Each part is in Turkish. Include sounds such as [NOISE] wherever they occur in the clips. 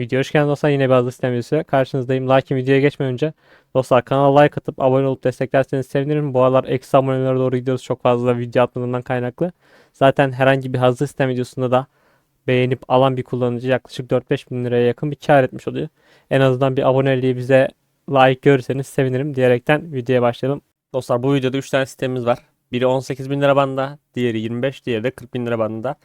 Video hoş geldiniz dostlar. Yine bir hazır sistem videosu. Karşınızdayım. Lakin videoya geçmeden önce dostlar kanala like atıp abone olup desteklerseniz sevinirim. Bu aralar eksi abonelere doğru gidiyoruz. Çok fazla video atmadığımdan kaynaklı. Zaten herhangi bir hazır sistem videosunda da beğenip alan bir kullanıcı yaklaşık 4-5 bin liraya yakın bir kar etmiş oluyor. En azından bir aboneliği bize layık görürseniz sevinirim diyerekten videoya başlayalım. Dostlar bu videoda 3 tane sistemimiz var. Biri 18 bin lira bandında, diğeri 25, diğeri de 40 bin lira bandında.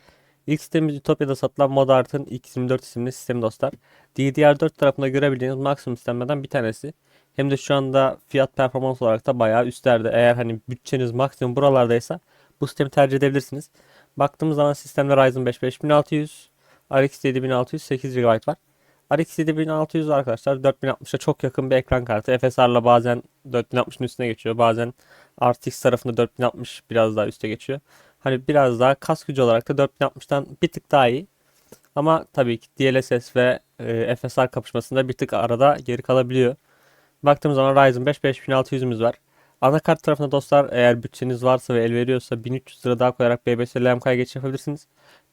İlk sistemimiz Ütopya'da satılan Modart'ın X24 isimli sistemi dostlar. DDR4 tarafında görebildiğiniz maksimum sistemlerden bir tanesi. Hem de şu anda fiyat performans olarak da bayağı üstlerde. Eğer hani bütçeniz maksimum buralardaysa bu sistemi tercih edebilirsiniz. Baktığımız zaman sistemde Ryzen 5 5600, RX 7600, 8 GB var. RX 7600 arkadaşlar 4060'a çok yakın bir ekran kartı. FSR'la bazen 4060'ın üstüne geçiyor. Bazen RTX tarafında 4060 biraz daha üste geçiyor. Hani biraz daha kas gücü olarak da 4060'tan bir tık daha iyi. Ama tabii ki DLSS ve e, FSR kapışmasında bir tık arada geri kalabiliyor. Baktığımız zaman Ryzen 5 5600'ümüz var. Anakart tarafında dostlar eğer bütçeniz varsa ve el veriyorsa 1300 lira daha koyarak BBS LMK'ya geçiş yapabilirsiniz.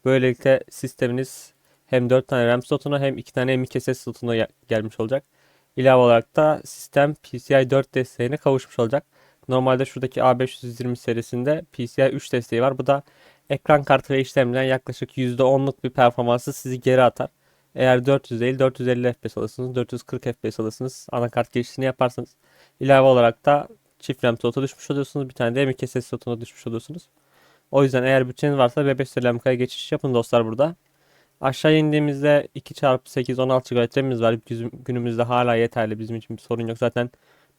Böylelikle sisteminiz hem 4 tane RAM slotuna hem 2 tane M.2 SS slotuna gelmiş olacak. İlave olarak da sistem PCI 4 desteğine kavuşmuş olacak. Normalde şuradaki A520 serisinde PCI 3 desteği var. Bu da ekran kartı ve işlemciden yaklaşık %10'luk bir performansı sizi geri atar. Eğer 400 değil 450 FPS alırsınız, 440 FPS alırsınız. Anakart girişini yaparsanız. İlave olarak da çift RAM slota düşmüş oluyorsunuz. Bir tane de M.2 SS slotuna düşmüş oluyorsunuz. O yüzden eğer bütçeniz varsa B5 LMK'ya geçiş yapın dostlar burada. Aşağı indiğimizde 2x8 16 GB RAM'imiz var. Günümüzde hala yeterli. Bizim için bir sorun yok. Zaten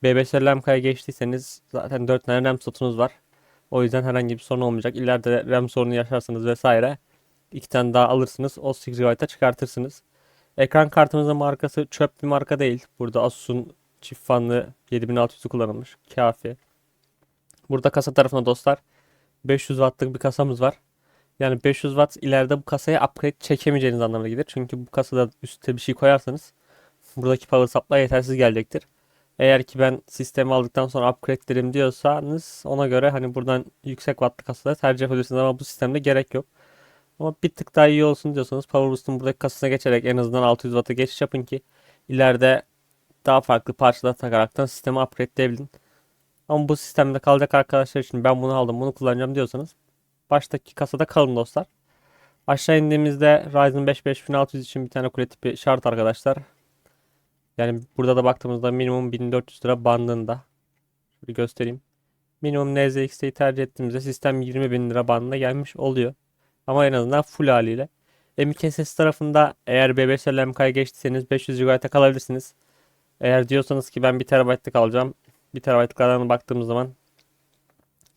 B5 LMK'ya geçtiyseniz zaten 4 tane RAM slotunuz var. O yüzden herhangi bir sorun olmayacak. İleride RAM sorunu yaşarsanız vesaire 2 tane daha alırsınız. O 8 GB'a çıkartırsınız. Ekran kartımızın markası çöp bir marka değil. Burada Asus'un çift fanlı 7600'ü kullanılmış. Kafi. Burada kasa tarafında dostlar 500 wattlık bir kasamız var. Yani 500 watt ileride bu kasaya upgrade çekemeyeceğiniz anlamına gelir. Çünkü bu kasada üstte bir şey koyarsanız buradaki power supply yetersiz gelecektir. Eğer ki ben sistemi aldıktan sonra upgrade'lerim diyorsanız ona göre hani buradan yüksek wattlı kasaları tercih edebilirsiniz ama bu sistemde gerek yok. Ama bir tık daha iyi olsun diyorsanız Power Boost'un buradaki kasasına geçerek en azından 600 Watt'a geçiş yapın ki ileride daha farklı parçalar takaraktan sistemi upgrade'leyebilin. Ama bu sistemde kalacak arkadaşlar için ben bunu aldım bunu kullanacağım diyorsanız baştaki kasada kalın dostlar. Aşağı indiğimizde Ryzen 5 5600 için bir tane kule tipi şart arkadaşlar. Yani burada da baktığımızda minimum 1400 lira bandında. Şöyle göstereyim. Minimum NZXT'yi tercih ettiğimizde sistem 20 bin lira bandına gelmiş oluyor. Ama en azından full haliyle. M.2 SS tarafında eğer B5 LMK'ya geçtiyseniz 500 GB'a kalabilirsiniz. Eğer diyorsanız ki ben 1 TB'lık alacağım. 1 TB'lıklardan baktığımız zaman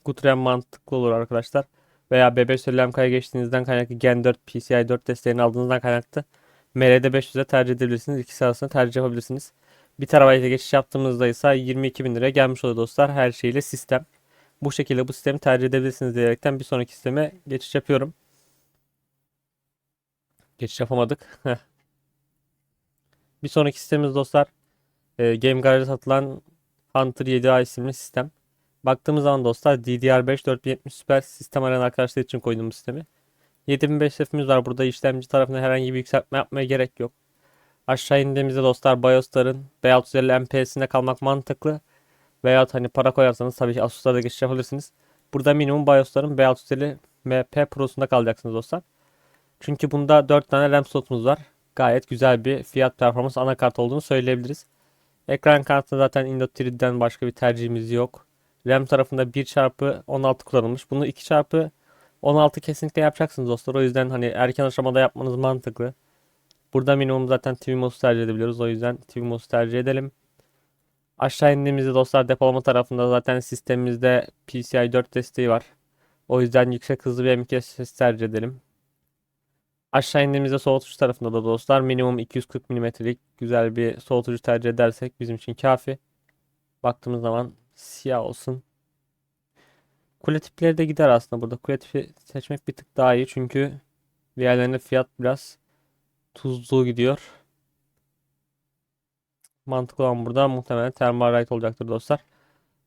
Gutren mantıklı olur arkadaşlar. Veya B5 LMK'ya geçtiğinizden kaynaklı Gen 4 PCI 4 desteğini aldığınızdan kaynaklı MRD 500'e tercih edebilirsiniz. İkisi arasında tercih yapabilirsiniz. 1 TB'ye geçiş yaptığımızda ise 22 bin liraya gelmiş oluyor dostlar. Her şeyle sistem. Bu şekilde bu sistemi tercih edebilirsiniz diyerekten bir sonraki sisteme geçiş yapıyorum. Geçiş yapamadık. Bir sonraki sistemimiz dostlar e, Game Garage'da satılan Hunter 7A isimli sistem. Baktığımız zaman dostlar DDR5 4070 Super sistem arayan arkadaşlar için koyduğum sistemi. 7005 F'imiz var. Burada işlemci tarafında herhangi bir yükseltme yapmaya gerek yok. Aşağı indiğimizde dostlar BIOS'ların B650 MPS'inde kalmak mantıklı. Veya hani para koyarsanız tabii ki Asus'lara da geçiş yapabilirsiniz. Burada minimum BIOS'ların B650 MP Pro'sunda kalacaksınız dostlar. Çünkü bunda 4 tane RAM slotumuz var. Gayet güzel bir fiyat performans anakart olduğunu söyleyebiliriz. Ekran kartı zaten Intel 3D'den başka bir tercihimiz yok. RAM tarafında 1 çarpı 16 kullanılmış. Bunu 2 çarpı 16 kesinlikle yapacaksınız dostlar. O yüzden hani erken aşamada yapmanız mantıklı. Burada minimum zaten TVMOS tercih edebiliyoruz. O yüzden TVMOS tercih edelim. Aşağı indiğimizde dostlar depolama tarafında zaten sistemimizde PCI 4 desteği var. O yüzden yüksek hızlı bir M.2 SSD tercih edelim. Aşağı indiğimizde soğutucu tarafında da dostlar minimum 240 mm'lik güzel bir soğutucu tercih edersek bizim için kafi. Baktığımız zaman siyah olsun. Kule tipleri de gider aslında burada. Kule tipi seçmek bir tık daha iyi çünkü diğerlerinde fiyat biraz tuzlu gidiyor. Mantıklı olan burada muhtemelen Thermalright olacaktır dostlar.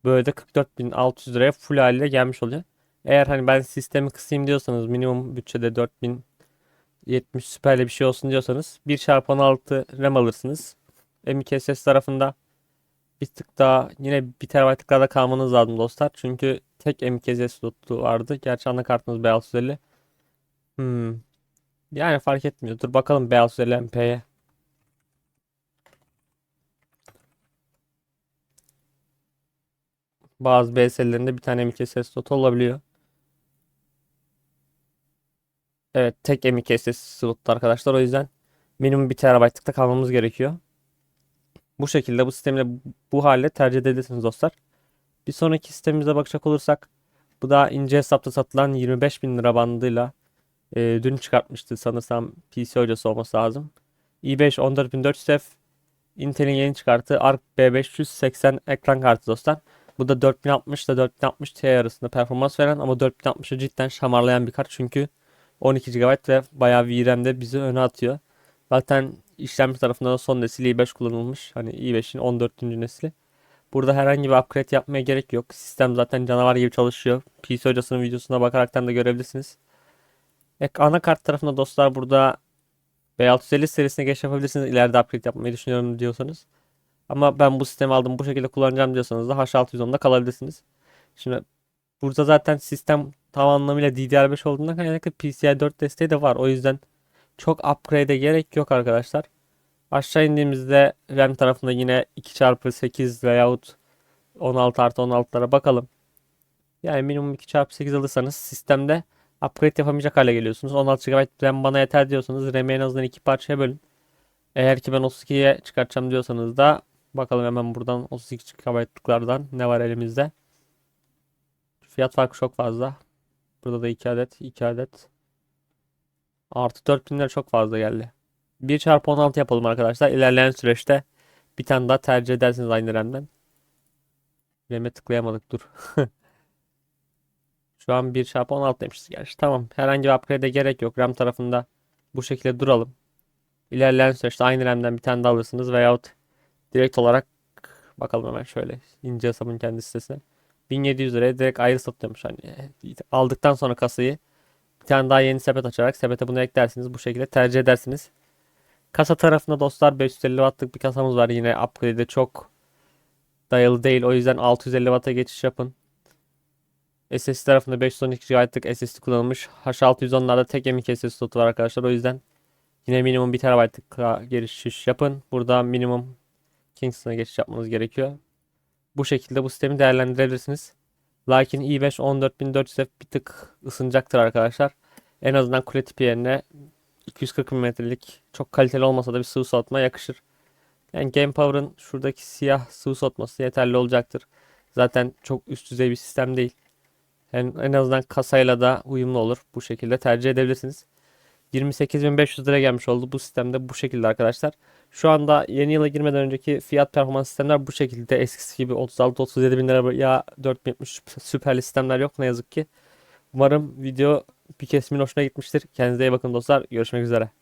Böyle de 44.600 liraya full haliyle gelmiş oluyor. Eğer hani ben sistemi kısayım diyorsanız minimum bütçede 4000 70 süperli bir şey olsun diyorsanız 1x16 RAM alırsınız. M.2 SS tarafında bir tık daha yine 1 TB'lıklarda kalmanız lazım dostlar. Çünkü tek M.2 SS slotu vardı. Gerçi anakartınız B650. Hmm. Yani fark etmiyor. Dur bakalım B650 MP'ye. Bazı BS'lerinde bir tane M.2 SS slotu olabiliyor. Evet tek M.2 SS slotu arkadaşlar. O yüzden minimum 1 TB'lıkta kalmamız gerekiyor. Bu şekilde bu sistemle bu halde tercih edebilirsiniz dostlar. Bir sonraki sistemimize bakacak olursak bu da ince hesapta satılan 25 bin lira bandıyla e, dün çıkartmıştı sanırsam PC hocası olması lazım. i5 14400F Intel'in yeni çıkarttığı Arc B580 ekran kartı dostlar. Bu da 4060 ile 4060 Ti arasında performans veren ama 4060'ı cidden şamarlayan bir kart çünkü 12 GB ve bayağı VRAM'de bizi öne atıyor. Zaten işlemci tarafında da son nesil i5 kullanılmış. Hani i5'in 14. nesli. Burada herhangi bir upgrade yapmaya gerek yok. Sistem zaten canavar gibi çalışıyor. PC hocasının videosuna bakaraktan da görebilirsiniz. Ek anakart tarafında dostlar burada B650 serisine geçiş yapabilirsiniz. İleride upgrade yapmayı düşünüyorum diyorsanız. Ama ben bu sistemi aldım bu şekilde kullanacağım diyorsanız da H610'da kalabilirsiniz. Şimdi burada zaten sistem tam anlamıyla DDR5 olduğundan kaynaklı PCI 4 desteği de var. O yüzden çok upgrade'e gerek yok arkadaşlar. Aşağı indiğimizde RAM tarafında yine 2x8 veyahut 16 artı 16'lara bakalım. Yani minimum 2x8 alırsanız sistemde upgrade yapamayacak hale geliyorsunuz. 16 GB RAM bana yeter diyorsanız RAM'i en azından iki parçaya bölün. Eğer ki ben 32'ye çıkartacağım diyorsanız da bakalım hemen buradan 32 GB'lıklardan ne var elimizde. Fiyat farkı çok fazla. Burada da 2 adet, 2 adet. Artı 4000 lira çok fazla geldi. 1 çarpı 16 yapalım arkadaşlar. İlerleyen süreçte bir tane daha tercih edersiniz aynı RAM'den. RAM'e tıklayamadık dur. [LAUGHS] Şu an 1 çarpı 16 demişiz gerçi. Tamam. Herhangi bir upgrade'e gerek yok. RAM tarafında bu şekilde duralım. İlerleyen süreçte aynı RAM'den bir tane daha alırsınız veyahut direkt olarak bakalım hemen şöyle ince hesabın kendi sitesine. 1700 liraya direkt ayrı satıyormuş. Hani aldıktan sonra kasayı bir tane daha yeni sepet açarak sepete bunu eklersiniz. Bu şekilde tercih edersiniz. Kasa tarafında dostlar 550 wattlık bir kasamız var. Yine upgrade'de çok dayalı değil. O yüzden 650 watt'a geçiş yapın. SSD tarafında 512 GB'lık SSD kullanılmış. H610'larda tek M.2 SSD slotu var arkadaşlar. O yüzden yine minimum 1 TB'lık geçiş yapın. Burada minimum Kingston'a geçiş yapmanız gerekiyor. Bu şekilde bu sistemi değerlendirebilirsiniz. Lakin i5 14400F bir tık ısınacaktır arkadaşlar. En azından kule tipi yerine 240 mm'lik çok kaliteli olmasa da bir sıvı soğutma yakışır. Yani Game Power'ın şuradaki siyah sıvı soğutması yeterli olacaktır. Zaten çok üst düzey bir sistem değil. En, en azından kasayla da uyumlu olur. Bu şekilde tercih edebilirsiniz. 28.500 lira gelmiş oldu bu sistemde bu şekilde arkadaşlar. Şu anda yeni yıla girmeden önceki fiyat performans sistemler bu şekilde eskisi gibi 36-37 bin lira ya 4070 süperli sistemler yok ne yazık ki. Umarım video bir kesimin hoşuna gitmiştir. Kendinize iyi bakın dostlar. Görüşmek üzere.